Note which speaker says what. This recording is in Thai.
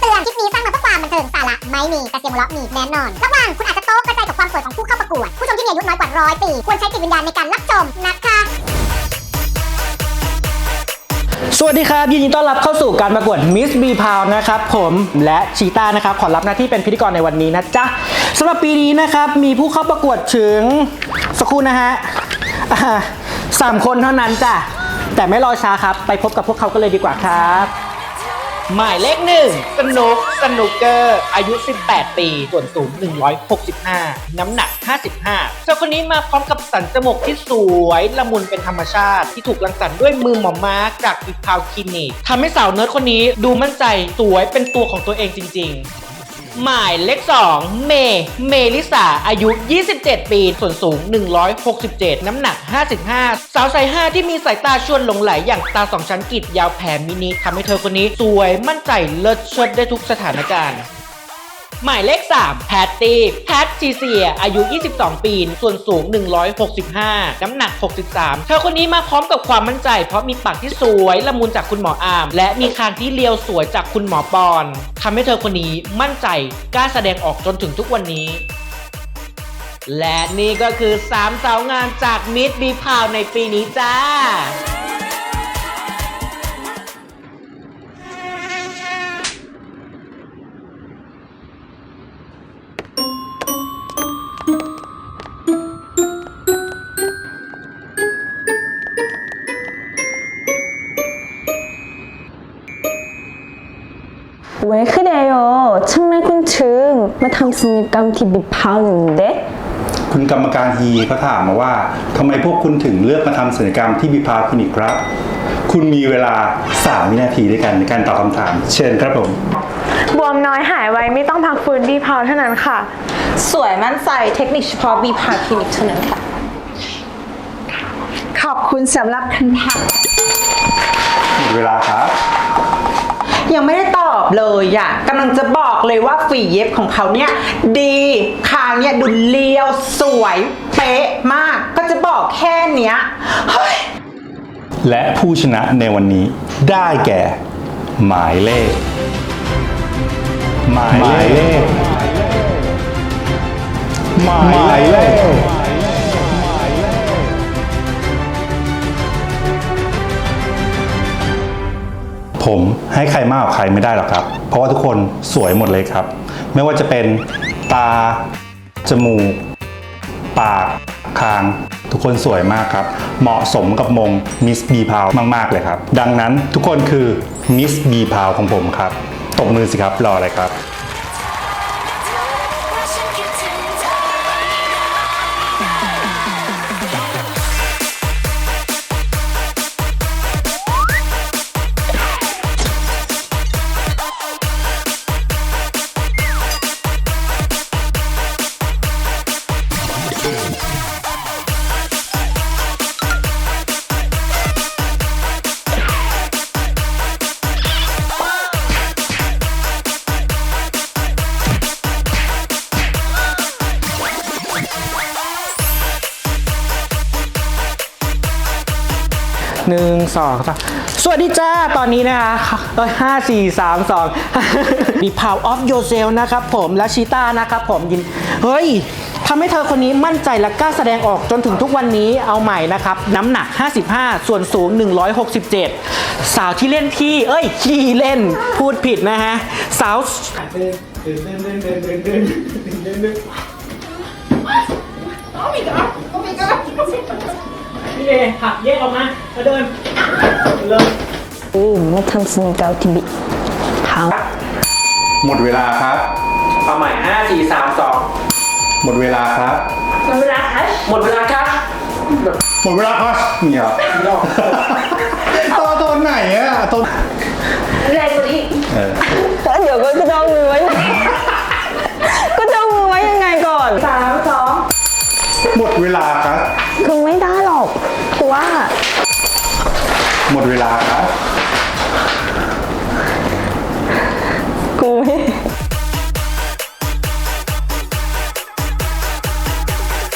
Speaker 1: เตือน คลิปนี้สร้างมาเพื่อความบันเทิงสาระไม่มีแต่เสียงหัวเราะมีแน่นอน ระหว่างคุณอาจจะโต๊ะกระจายกับความสวยของผู้เข้าประกวด ผู้ชมที่มีอายุน้อยกว่าร้อยปี ควรใช้จิตวิญญาณในการรับชมนะคะ
Speaker 2: สวัสดีครับ ยินดีต้อนรับเข้าสู่การประกวด Miss B p o w นะครับผมและชีต้านะครับ ขอรับหน้าที่เป็นพิธีกรในวันนี้นะจ๊ะสำหรับปีนี้นะครับ มีผู้เข้าประกวดถึงสักครู่นะฮะอ่าสามคนเท่านั้นจ้ะแต่ไม่รอช้าครับ ไปพบกับพวกเขากันเลยดีกว่าครับ หมายเลขหนึ่งสนุกสนุกเกอร์ อายุ 18 ปี ส่วนสูง 165 น้ำหนัก 55 เจ้าคนนี้มาพร้อมกับสันจมูกที่สวยละมุนเป็นธรรมชาติ ที่ถูกรังสรรค์ด้วยมือหมอมาร์กจากบิพาวคลินิกทำให้สาวเนิร์ดคนนี้ดูมั่นใจสวยเป็นตัวของตัวเองจริง ๆ หมายเลข2เมย์เมลิสาอายุ 27 ปี ส่วนสูง 167 น้ำหนัก 55 สาวสาย5ที่มีสายตาชวนหลงไหลอย่างตาสองชั้นกรีดยาวแผ่มินิทำให้เธอคนนี้สวยมั่นใจเลิศเชิดได้ทุกสถานการณ์ หมายเลข 3 แพตตี้แพทจีเซีย อายุ 22 ปี ส่วนสูง 165 น้ำหนัก 63 เธอคนนี้มาพร้อมกับความมั่นใจ เพราะมีปากที่สวยละมุนจากคุณหมออาม และมีคางที่เรียวสวยจากคุณหมอปอนทำให้เธอคนนี้มั่นใจกล้าแสดงออกจนถึงทุกวันนี้และนี่ก็คือ 3 สาวงามจากมิดบีพาวในปีนี้จ้า
Speaker 3: 왜 그래요? 정말 군층 마탐스니까 TV 파는데?
Speaker 4: คุณกรรมการฮีเขาถามมาว่าทำไมพวกคุณถึงเลือกมาทำศัลยกรรมที่บิพาคลินิกครับ คุณมีเวลา 3 วินาทีด้วยกันในการตอบคำถาม เชิญครับผม
Speaker 5: บวมน้อยหายไวไม่ต้องพักฟื้นดีพาวเท่านั้นค่ะ
Speaker 6: สวยมั่นใจเทคนิคเฉพาะบีพาคลินิกเท่านั้นค่ะ
Speaker 5: ขอบคุณสำหรับคำถาม
Speaker 4: หมดเวลาครับ
Speaker 6: ยังไม่ได้ตอบ เลยอะกำลังจะบอกเลยว่าฝีเย็บของเขาเนี่ยดีคางเนี่ยดูเลียวสวยเป๊ะมาก ก็จะบอกแค่เนี้ยเฮ้ย
Speaker 4: และผู้ชนะในวันนี้ได้แก่ หมายเลข หมายเลข หมายเลข ผมให้ใครมากกว่าใครไม่ได้หรอกครับ เพราะว่าทุกคนสวยหมดเลยครับ ไม่ว่าจะเป็นตา จมูก ปาก คาง ทุกคนสวยมากครับ เหมาะสมกับมงมิสบีพาวมาก ๆ เลยครับ ดังนั้นทุกคนคือมิสบีพาวของผมครับ ตบมือสิครับ รออะไรครับ
Speaker 2: หนึ่งสองสามสวัสดีจ้า ตอนนี้นะคะเอ้ยห้าสี่สามสองมี power of yourself นะครับผมและชีต้านะครับผมยิน เฮ้ยทำให้เธอคนนี้มั่นใจและกล้าแสดงออกจนถึงทุกวันนี้เอาใหม่นะครับ น้ำหนัก 55 ส่วนสูง 167 สาวที่เล่นที่ เอ้ยที่เล่นพูดผิดนะฮะ สาว พี่เอหักแยกออกมามาเดินเริ่ม
Speaker 3: 음, 마탐스니까 TV 파
Speaker 4: หมดเวลาครับ
Speaker 2: เอาใหม่ 5 4 3 2
Speaker 4: หมดเวลาครับ
Speaker 2: หมดเวลาครับ
Speaker 4: หมดเวลาครับนี่ครับตัวตัวไหนอะตัว
Speaker 5: แรงกว่านี้
Speaker 4: เออ
Speaker 3: เดี๋ยวก็จะเอามือไว้ ก็จะเอามือไว้ยังไงก่อน
Speaker 5: สามสอง
Speaker 4: หมดเวลาครับ หมดเวลาครับ